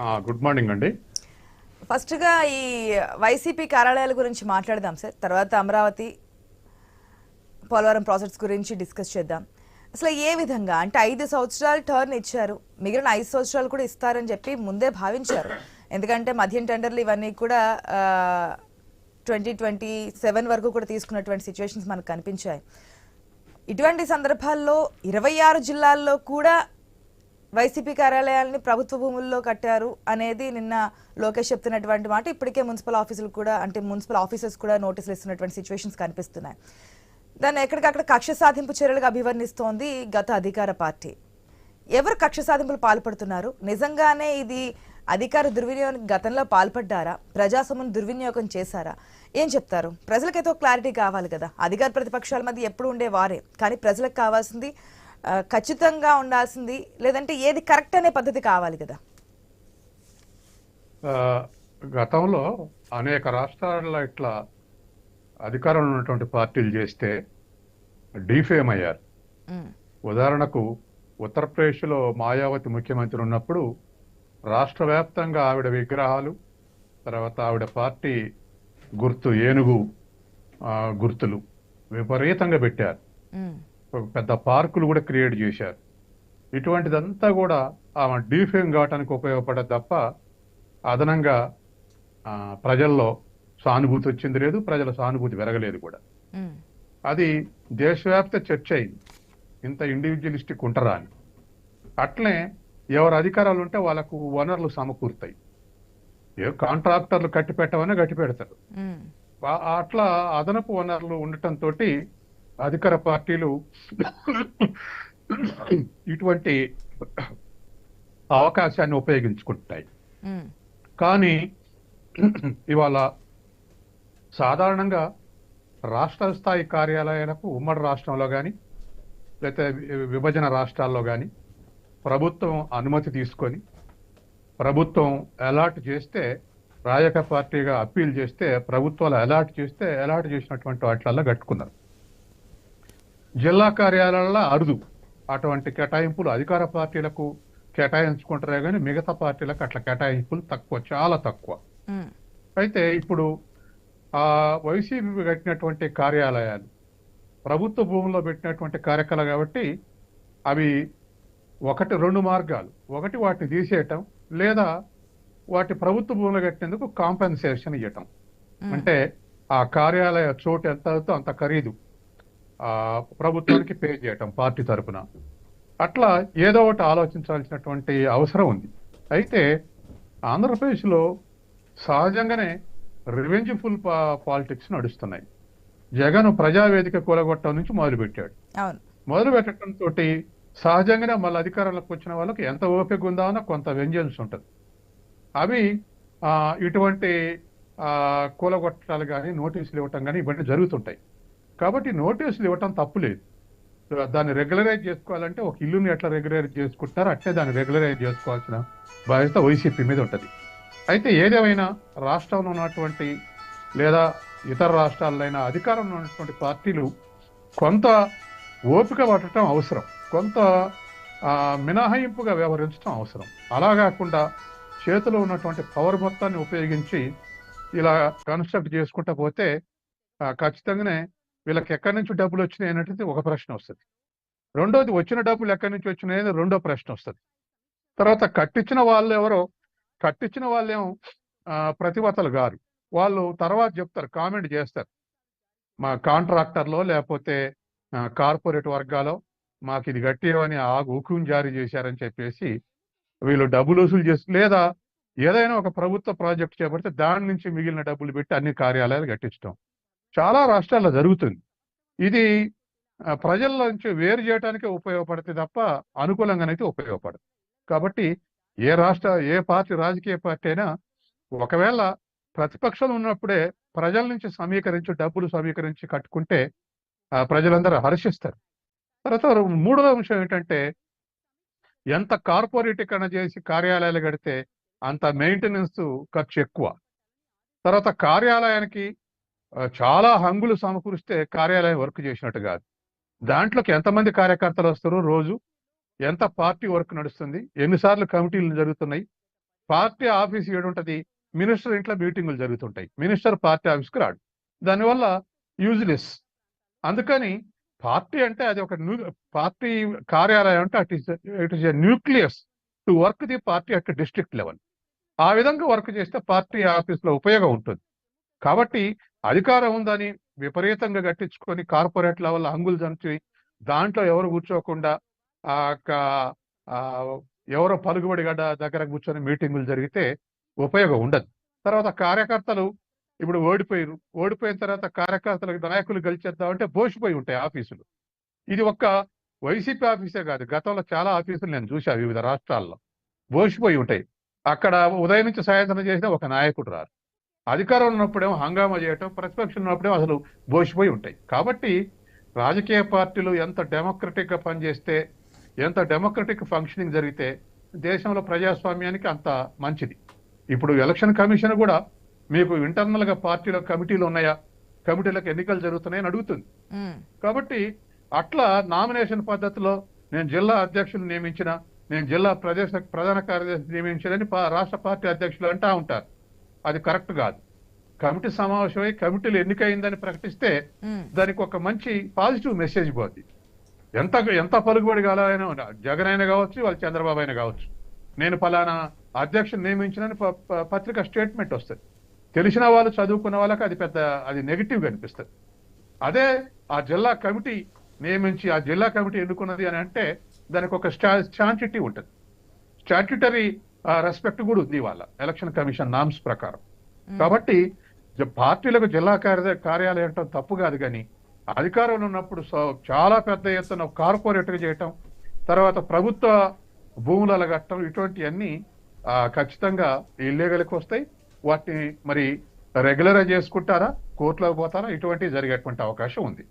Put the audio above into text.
Good morning అండి. ఫస్ట్గా ఈ వైసీపీ కార్యాలయాల గురించి మాట్లాడదాం సార్. తర్వాత అమరావతి పోలవరం ప్రాజెక్ట్స్ గురించి డిస్కస్ చేద్దాం. అసలు ఏ విధంగా? అంటే ఐదు సంవత్సరాలు టర్న్ ఇచ్చారు. మిగిలిన ఐదు సంవత్సరాలు కూడా ఇస్తారని చెప్పి ముందే భావించారు. ఎందుకంటే మద్యం టెండర్లు ఇవన్నీ కూడా ట్వంటీ ట్వంటీ సెవెన్ వరకు కూడా తీసుకున్నటువంటి సిచ్యువేషన్స్ మనకు కనిపించాయి. ఇటువంటి సందర్భాల్లో ఇరవై ఆరు జిల్లాల్లో కూడా వైసీపీ కార్యాలయాల్ని ప్రభుత్వ భూముల్లో కట్టారు అనేది నిన్న లోకేష్ చెప్తున్నటువంటి మాట. ఇప్పటికే మున్సిపల్ ఆఫీసులు కూడా అంటే మున్సిపల్ ఆఫీసర్స్ కూడా నోటీసులు ఇస్తున్నటువంటి సిచ్యువేషన్స్ కనిపిస్తున్నాయి. దాన్ని ఎక్కడికక్కడ కక్ష సాధింపు చర్యలుగా అభివర్ణిస్తోంది గత అధికార పార్టీ. ఎవరు కక్ష సాధింపులు పాల్పడుతున్నారు? నిజంగానే ఇది అధికార దుర్వినియోగం గతంలో పాల్పడ్డారా? ప్రజాస్వామ్యం దుర్వినియోగం చేశారా? ఏం చెప్తారు? ప్రజలకైతే క్లారిటీ కావాలి కదా. అధికార ప్రతిపక్షాల మధ్య ఎప్పుడు ఉండే వారే. కానీ ప్రజలకు కావాల్సింది ఖచ్చితంగా ఉండాల్సింది లేదంటే ఏది కరెక్ట్ అనే పద్ధతి కావాలి కదా. గతంలో అనేక రాష్ట్రాల్లో ఇట్లా అధికారంలో ఉన్నటువంటి పార్టీలు చేస్తే డీఫేమ్ అయ్యారు. ఉదాహరణకు ఉత్తరప్రదేశ్లో మాయావతి ముఖ్యమంత్రి ఉన్నప్పుడు రాష్ట్ర వ్యాప్తంగా ఆవిడ విగ్రహాలు తర్వాత ఆవిడ పార్టీ గుర్తు ఏనుగు గుర్తులు విపరీతంగా పెట్టారు. పెద్ద పార్కులు కూడా క్రియేట్ చేశారు. ఇటువంటిదంతా కూడా ఆమె డీఫేమ్ కావటానికి ఉపయోగపడదు తప్ప అదనంగా ప్రజల్లో సానుభూతి వచ్చింది లేదు ప్రజల సానుభూతి పెరగలేదు కూడా. అది దేశవ్యాప్త చర్చ అయింది. ఇంత ఇండివిజువలిస్టిక్ ఉంటారా అని. అట్లనే ఎవరు అధికారాలు ఉంటే వాళ్ళకు వనరులు సమకూరుతాయి. ఏ కాంట్రాక్టర్లు కట్టి పెట్టమని కట్టి పెడతారు అట్లా అదనపు వనరులు ఉండటంతో అధికార పార్టీలు ఇటువంటి అవకాశాన్ని ఉపయోగించుకుంటాయి కానీ ఇవాళ సాధారణంగా రాష్ట్ర స్థాయి కార్యాలయాలకు ఉమ్మడి రాష్ట్రంలో కానీ లేకపోతే విభజన రాష్ట్రాల్లో కానీ ప్రభుత్వం అనుమతి తీసుకొని ప్రభుత్వం అలాట్ చేస్తే రాజక పార్టీగా అప్పీల్ చేస్తే ప్రభుత్వాలు అలాట్ చేస్తే అలాట్ చేసినటువంటి వాటిలల్లో కట్టుకున్నారు. జిల్లా కార్యాలయాల్లో అరుదు. అటువంటి కేటాయింపులు అధికార పార్టీలకు కేటాయించుకుంటారే కానీ మిగతా పార్టీలకు అట్లా కేటాయింపులు తక్కువ చాలా తక్కువ. అయితే ఇప్పుడు ఆ వైసీపీ కట్టినటువంటి కార్యాలయాలు ప్రభుత్వ భూముల్లో పెట్టినటువంటి కార్యక్రమాలు కాబట్టి అవి ఒకటి రెండు మార్గాలు. ఒకటి వాటిని తీసేయటం లేదా వాటి ప్రభుత్వ భూములు కట్టినందుకు కాంపెన్సేషన్ ఇవ్వటం అంటే ఆ కార్యాలయ చోటు ఎంత అవుతుందో అంత ఖరీదు. ప్రభుత్వానికి పే చేయటం పార్టీ తరపున. అట్లా ఏదో ఒకటి ఆలోచించాల్సినటువంటి అవసరం ఉంది. అయితే ఆంధ్రప్రదేశ్లో సహజంగానే రివెంజ్ఫుల్ పాలిటిక్స్ నడుస్తున్నాయి. జగన్ ప్రజావేదిక కూలగొట్టడం నుంచి మొదలుపెట్టాడు. మొదలు పెట్టడంతో సహజంగానే మళ్ళీ అధికారంలోకి వచ్చిన వాళ్ళకి ఎంత ఓపిక ఉందా అన్న కొంత వెంజన్స్ ఉంటుంది. అవి ఆ, ఇటువంటి ఆ, కూలగొట్టాలు కానీ నోటీసులు ఇవ్వటం కానీ ఇవన్నీ జరుగుతుంటాయి. కాబట్టి నోటీసులు ఇవ్వటం తప్పులేదు దాన్ని రెగ్యులరైజ్ చేసుకోవాలంటే ఒక ఇల్లుని ఎట్లా రెగ్యులరైజ్ చేసుకుంటారో అట్లే దాన్ని రెగ్యులరైజ్ చేసుకోవాల్సిన బాధ్యత వైసీపీ మీద ఉంటుంది. అయితే ఏదేమైనా రాష్ట్రంలో ఉన్నటువంటి లేదా ఇతర రాష్ట్రాలైనా అధికారంలో ఉన్నటువంటి పార్టీలు కొంత ఓపిక పట్టడం అవసరం. కొంత మినహాయింపుగా వ్యవహరించడం అవసరం. అలా కాకుండా చేతిలో ఉన్నటువంటి పవర్ మొత్తాన్ని ఉపయోగించి ఇలా కన్స్ట్రక్ట్ చేసుకుంటా పోతే ఖచ్చితంగానే వీళ్ళకి ఎక్కడి నుంచి డబ్బులు వచ్చినాయి అనేది ఒక ప్రశ్న వస్తుంది. రెండోది వచ్చిన డబ్బులు ఎక్కడి నుంచి వచ్చినాయి అనేది రెండో ప్రశ్న వస్తుంది. తర్వాత కట్టించిన వాళ్ళు ఎవరో కట్టించిన వాళ్ళేమో ప్రతివతలు గారు. వాళ్ళు తర్వాత చెప్తారు కామెంట్ చేస్తారు. మా కాంట్రాక్టర్లో లేకపోతే కార్పొరేట్ వర్గాలో మాకు ఇది గట్టివని ఆ హుకుం జారీ చేశారని చెప్పేసి వీళ్ళు డబ్బులు వసూలు చేసి లేదా ఏదైనా ఒక ప్రభుత్వ ప్రాజెక్ట్ చేపడితే దాని నుంచి మిగిలిన డబ్బులు పెట్టి అన్ని కార్యాలయాలు కట్టించడం చాలా రాష్ట్రాల్లో జరుగుతుంది. ఇది ప్రజల నుంచి వేరు చేయడానికే ఉపయోగపడుతుంది తప్ప అనుకూలంగానైతే ఉపయోగపడదు. కాబట్టి ఏ రాష్ట్ర ఏ పార్టీ రాజకీయ పార్టీ అయినా ఒకవేళ ప్రతిపక్షం ఉన్నప్పుడే ప్రజల నుంచి సమీకరించి డబ్బులు సమీకరించి కట్టుకుంటే ఆ, ప్రజలందరూ హర్షిస్తారు. తర్వాత మూడవ అంశం ఏంటంటే ఎంత కార్పొరేటీకరణ చేసి కార్యాలయాలు కడితే అంత మెయింటెనెన్స్ ఖర్చు ఎక్కువ. తర్వాత కార్యాలయానికి చాలా హంగులు సమకూరిస్తే కార్యాలయం వర్క్ చేసినట్టు కాదు. దాంట్లోకి ఎంతమంది కార్యకర్తలు వస్తారు రోజు? ఎంత పార్టీ వర్క్ నడుస్తుంది? ఎన్నిసార్లు కమిటీలు జరుగుతున్నాయి? Party office ఏడుంటది? మినిస్టర్ ఇంట్లో మీటింగులు జరుగుతుంటాయి. మినిస్టర్ పార్టీ ఆఫీస్కి రాడు. దానివల్ల యూజ్లెస్. అందుకని పార్టీ అంటే అది ఒక న్యూ పార్టీ కార్యాలయం అంటే at is it is a nucleus to work the party at district level. ఆ విధంగా వర్క్ చేస్తే పార్టీ ఆఫీస్లో ఉపయోగం ఉంటుంది. కాబట్టి అధికారం ఉందని విపరీతంగా గట్టించుకొని కార్పొరేట్ లెవెల్ అంగులు జంచి దాంట్లో ఎవరు కూర్చోకుండా ఆ ఆ ఎవరో పలుకుబడి గడ్డ దగ్గర కూర్చొని మీటింగులు జరిగితే ఉపయోగం ఉండదు. తర్వాత కార్యకర్తలు ఇప్పుడు ఓడిపోయారు. ఓడిపోయిన తర్వాత కార్యకర్తలకు నాయకులు గెలిచేద్దామంటే బోసిపోయి ఉంటాయి ఆఫీసులు. ఇది ఒక్క వైసీపీ ఆఫీసే కాదు గతంలో చాలా ఆఫీసులు నేను చూసా వివిధ రాష్ట్రాల్లో. బోసిపోయి ఉంటాయి. అక్కడ ఉదయం నుంచి సాయంత్రం చేసిన ఒక నాయకుడు రారు. అధికారం ఉన్నప్పుడేమో హంగామా చేయటం ప్రతిపక్షం ఉన్నప్పుడేమో అసలు బోసిపోయి ఉంటాయి. కాబట్టి రాజకీయ పార్టీలు ఎంత డెమోక్రటిక్గా పనిచేస్తే ఎంత డెమోక్రటిక్ ఫంక్షనింగ్ జరిగితే దేశంలో ప్రజాస్వామ్యానికి అంత మంచిది. ఇప్పుడు ఎలక్షన్ కమిషన్ కూడా మీకు ఇంటర్నల్గా పార్టీలో కమిటీలు ఉన్నాయా? కమిటీలకు ఎన్నికలు జరుగుతున్నాయని అడుగుతుంది. కాబట్టి అట్లా నామినేషన్ పద్ధతిలో నేను జిల్లా అధ్యక్షులు నియమించిన నేను జిల్లా ప్రదేశ ప్రధాన కార్యదర్శి నియమించాలని పా- రాష్ట్ర పార్టీ అధ్యక్షులు అంటా ఉంటారు. అది కరెక్ట్ కాదు. కమిటీ సమావేశమై కమిటీలు ఎన్నికైందని ప్రకటిస్తే. దానికి ఒక మంచి పాజిటివ్ మెసేజ్ పోద్ది. ఎంత ఎంత పలుకుబడి ఉండ- జగన్ అయినా కావచ్చు వాళ్ళు చంద్రబాబు అయినా కావచ్చు. నేను ఫలానా అధ్యక్షుని నియమించినని పత్రిక స్టేట్మెంట్ వస్తుంది. తెలిసిన వాళ్ళు చదువుకున్న వాళ్ళకి అది పెద్ద అది నెగిటివ్ కనిపిస్తుంది అదే ఆ జిల్లా కమిటీ నియమించి ఆ జిల్లా కమిటీ ఎన్నుకున్నది అని అంటే దానికి ఒక స్టాంచిటీ ఉంటుంది. స్టాట్యుటరీ రెస్పెక్ట్ కూడా ఉంది వాళ్ళ ఎలక్షన్ కమిషన్ నామ్స్ ప్రకారం. కాబట్టి జ- పార్టీలకు జిల్లా కార్య కార్యాలయం అంటాం తప్పు కాదు కానీ అధికారంలో ఉన్నప్పుడు చాలా పెద్ద ఎత్తున కార్పొరేట్గా చేయటం తర్వాత ప్రభుత్వ భూములు అలగట్టడం ఇటువంటివన్నీ ఖచ్చితంగా ఇల్లీగల్కి వస్తాయి. వాటిని మరి రెగ్యులర్ చేసుకుంటారా కోర్టులోకి పోతారా ఇటువంటివి జరిగేటువంటి అవకాశం ఉంది.